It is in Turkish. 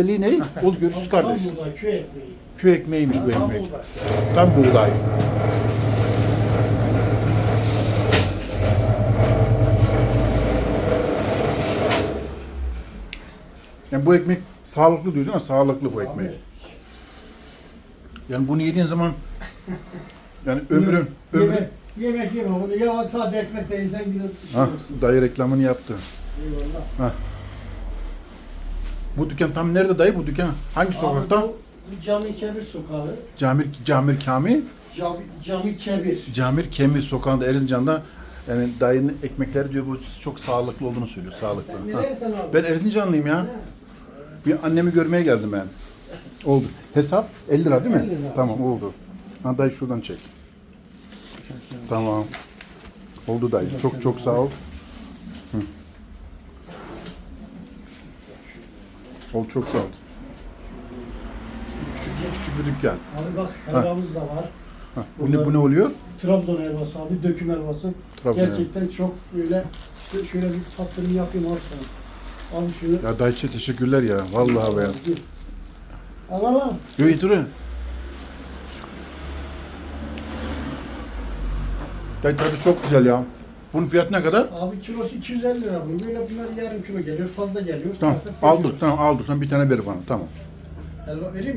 Özelliği ne? Ol görüşürüz kardeş. Tam buğday, köy ekmeği. Köy ekmeğiymiş bu Tam ekmek. buğday. Tam buğday. Yani bu ekmek sağlıklı diyorsun ama sağlıklı bu ekmek. Yani bunu yediğin zaman yani ömrün ömrün Yemek, yemek yeme bunu. Ya sade ekmek de yesen yine ha, dayı reklamını yaptı. Eyvallah. Bu dükkan tam nerede dayı bu dükkan? Hangi sokakta? Bu, Cami Kebir sokağı. Camir Camir Kami Cami, Cami Kebir. Camir Kemir sokağında Erzincan'da yani dayının ekmekleri diyor bu çok sağlıklı olduğunu söylüyor. Sağlıklı. Sen Ha. abi? Ben Erzincanlıyım ya. Bir annemi görmeye geldim ben. Oldu. Hesap 50 lira değil mi? 50 lira. Tamam oldu. Ha dayı şuradan çek. Tamam. Oldu dayı. Çok çok sağ ol. Ol çok sağ ol. Küçük, küçük bir dükkan. Abi bak helvamız da var. Ha. Bu, ne, bu ne oluyor? Trabzon helvası abi, döküm helvası. Trabzon Gerçekten çok böyle işte şöyle bir tatlını yapayım abi sana. Abi şunu. Ya dayıça teşekkürler ya. Vallahi be. Al al al. Yo iyi durun. Tadı çok güzel ya. Bunun fiyatı ne kadar? Abi kilosu 250 lira bu. Böyle bunlar yarım kilo geliyor, fazla geliyor. Tamam aldık tamam aldık. Tamam bir tane ver bana tamam. Helva vereyim mi?